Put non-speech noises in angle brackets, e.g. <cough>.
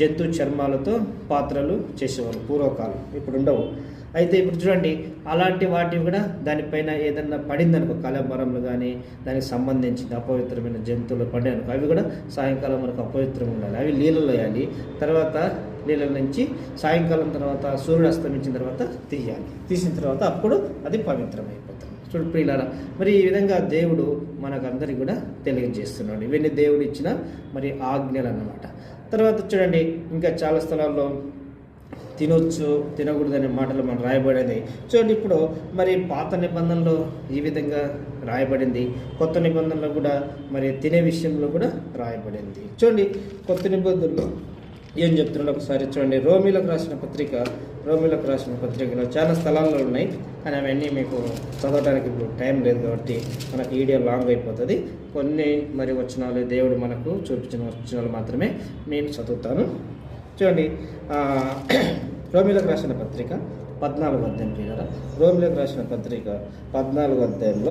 జంతు చర్మాలతో పాత్రలు చేసేవారు పూర్వకాలం. ఇప్పుడు ఉండవు. అయితే ఇప్పుడు చూడండి అలాంటి వాటివి కూడా దానిపైన ఏదన్నా పడిందనుకో కలమరంలు కానీ దానికి సంబంధించిన అపవిత్రమైన జంతువులు పడి అవి కూడా సాయంకాలం మనకు అపవిత్రంగా ఉండాలి. అవి నీళ్ళలో వేయాలి. తర్వాత నీళ్ళ నుంచి సాయంకాలం తర్వాత సూర్యుడు అస్తమించిన తర్వాత తీయాలి. తీసిన తర్వాత అప్పుడు అది పవిత్రమైపోతుంది. చూడు ప్రియులారా మరి ఈ విధంగా దేవుడు మనకందరికి కూడా తెలియజేస్తున్నాడు. ఇవన్నీ దేవుడు ఇచ్చిన మరి ఆజ్ఞలు అన్నమాట తర్వాత చూడండి ఇంకా చాలా స్థలాల్లో తినొచ్చు తినకూడదనే మాటలు మనం రాయబడింది. చూడండి ఇప్పుడు మరి పాత నిబంధనలో ఈ విధంగా రాయబడింది. కొత్త నిబంధనలో కూడా మరి తినే విషయంలో కూడా రాయబడింది. చూడండి కొత్త నిబంధనలో ఏం చెప్తున్నాడు ఒకసారి చూడండి. రోమిలకు రాసిన పత్రిక రోమిలకు రాసిన పత్రికలో చాలా స్థలాల్లో ఉన్నాయి. కానీ అవన్నీ మీకు చదవడానికి ఇప్పుడు టైం లేదు కాబట్టి మనకు వీడియో లాంగ్ అయిపోతుంది. కొన్ని మరి వచనాలు దేవుడు మనకు చూపించిన వచనాలు మాత్రమే నేను చదువుతాను. చూడండి. <clears throat> రోమిలకు రాసిన పత్రిక పద్నాలుగు అధ్యాయం చూడారా రోమిలకు రాసిన పత్రిక పద్నాలుగు అధ్యాయంలో